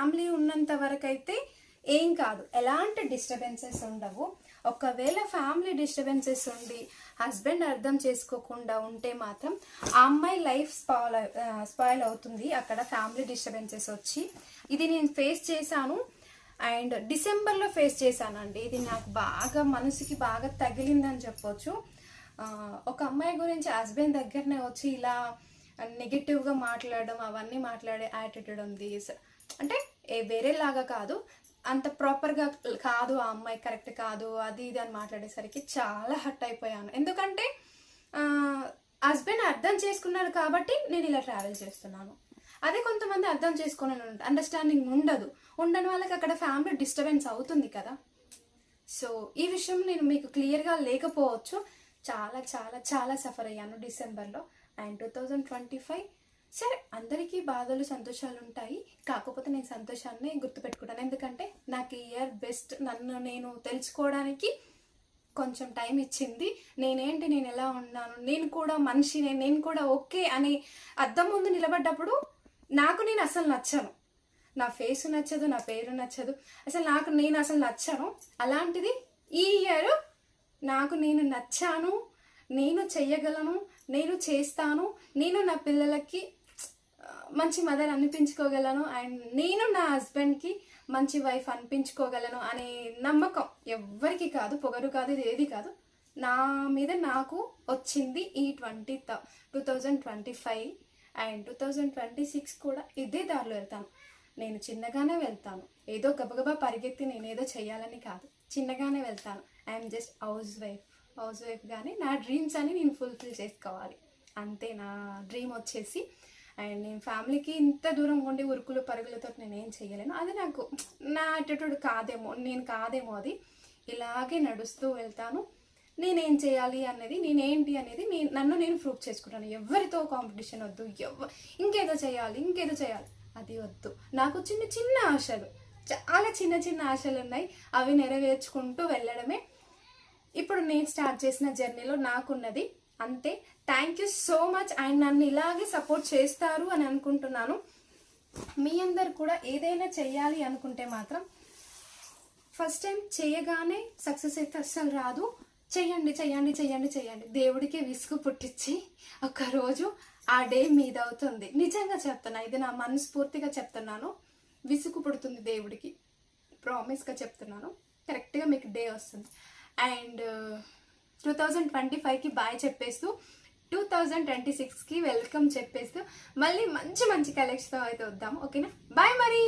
Family ఉన్నంత వరకు అయితే ఏం కాదు. ఎలాంటి డిస్టర్బెన్సెస్ ఉండవు. ఒకవేళ ఫ్యామిలీ డిస్టర్బెన్సెస్ ఉండి హస్బెండ్ అర్థం చేసుకోకుండా ఉంటే మాత్రం ఆ అమ్మాయి లైఫ్ స్పాయిల్ స్పాయిల్ అవుతుంది అక్కడ ఫ్యామిలీ డిస్టర్బెన్సెస్ వచ్చి. ఇది నేను ఫేస్ చేశాను అండ్ డిసెంబర్లో ఫేస్ చేశానండి. ఇది నాకు బాగా మనసుకి బాగా తగిలిందని చెప్పొచ్చు. ఒక అమ్మాయి గురించి హస్బెండ్ దగ్గరనే వచ్చి ఇలా నెగిటివ్గా మాట్లాడడం అవన్నీ మాట్లాడే యాటిట్యూడ్ ఉంది. అంటే ఏ వేరేలాగా కాదు. అంత ప్రాపర్గా కాదు ఆ అమ్మాయి కరెక్ట్ కాదు అది ఇది అని మాట్లాడేసరికి చాలా హట్ అయిపోయాను. ఎందుకంటే హస్బెండ్ అర్థం చేసుకున్నాడు కాబట్టి నేను ఇలా ట్రావెల్ చేస్తున్నాను. అదే కొంతమంది అర్థం చేసుకుని అండర్స్టాండింగ్ ఉండదు. ఉండని వాళ్ళకి అక్కడ ఫ్యామిలీ డిస్టర్బెన్స్ అవుతుంది కదా. సో ఈ విషయం నేను మీకు క్లియర్గా లేకపోవచ్చు. చాలా చాలా చాలా సఫర్ అయ్యాను డిసెంబర్లో. And two thousand twenty five సరే అందరికీ బాధలు సంతోషాలు ఉంటాయి కాకపోతే నేను సంతోషాన్ని గుర్తుపెట్టుకుంటాను. ఎందుకంటే నాకు ఈ ఇయర్ బెస్ట్. నన్ను నేను తెలుసుకోవడానికి కొంచెం టైం ఇచ్చింది. నేనేంటి నేను ఎలా ఉన్నాను నేను కూడా మనిషిని నేను కూడా ఓకే అని అద్దం ముందు నిలబడ్డప్పుడు నాకు నేను అసలు నచ్చను. నా ఫేస్ నచ్చదు నా పేరు నచ్చదు. అసలు నాకు నేను అసలు నచ్చను. అలాంటిది ఈ ఇయర్ నాకు నేను నచ్చాను నేను చెయ్యగలను నేను చేస్తాను. నేను నా పిల్లలకి మంచి మదర్ అనిపించుకోగలను అండ్ నేను నా హస్బెండ్కి మంచి వైఫ్ అనిపించుకోగలను అనే నమ్మకం ఎవ్వరికి కాదు పొగరు కాదు ఇది ఏది కాదు. నా మీద నాకు వచ్చింది ఈ twenty two thousand twenty five and two thousand twenty six కూడా ఇదే దారిలో వెళ్తాను. నేను చిన్నగానే వెళ్తాను. ఏదో గబగబా పరిగెత్తి నేను ఏదో చేయాలని కాదు. చిన్నగానే వెళ్తాను. I'm just housewife housewife కానీ నా డ్రీమ్స్ అని నేను ఫుల్ఫిల్ చేసుకోవాలి. అంతే నా డ్రీమ్ వచ్చేసి అండ్ నేను ఫ్యామిలీకి ఇంత దూరం ఉండి ఉరుకులు పరుగులతో నేను ఏం చేయలేను అది నాకు నా అటిట్యూడ్ కాదేమో నేను కాదేమో అది. ఇలాగే నడుస్తూ వెళ్తాను. నేనేం చేయాలి అనేది నేనేంటి అనేది నేను నన్ను నేను ప్రూవ్ చేసుకుంటాను. ఎవరితో కాంపిటీషన్ వద్దు ఎవ ఇంకేదో చేయాలి ఇంకేదో చేయాలి. అది వద్దు. నాకు చిన్న చిన్న ఆశలు చాలా చిన్న చిన్న ఆశలు ఉన్నాయి. అవి నెరవేర్చుకుంటూ వెళ్ళడమే. ఇప్పుడు నేను స్టార్ట్ చేసిన జర్నీలో నాకున్నది అంతే. Thank you so much and నన్ను ఇలాగే సపోర్ట్ చేస్తారు అని అనుకుంటున్నాను. మీ అందరు కూడా ఏదైనా చేయాలి అనుకుంటే మాత్రం ఫస్ట్ టైం చేయగానే సక్సెస్ అయితే అస్సలు రాదు. చెయ్యండి చెయ్యండి చెయ్యండి చెయ్యండి. దేవుడికి విసుగు పుట్టించి ఒక రోజు ఆ డే మీద అవుతుంది నిజంగా చెప్తున్నా ఇది నా మనస్ఫూర్తిగా చెప్తున్నాను. విసుగు పుడుతుంది దేవుడికి. ప్రామిస్గా చెప్తున్నాను. కరెక్ట్గా మీకు డే వస్తుంది. అండ్ టూ థౌజండ్ ట్వంటీ ఫైవ్కి బాయ్ చెప్పేస్తూ టూ థౌజండ్ ట్వంటీ సిక్స్కి వెల్కమ్ చెప్పేస్తూ మళ్ళీ మంచి మంచి కలెక్షన్తో అయితే వద్దాము ఓకేనా బాయ్ మరి!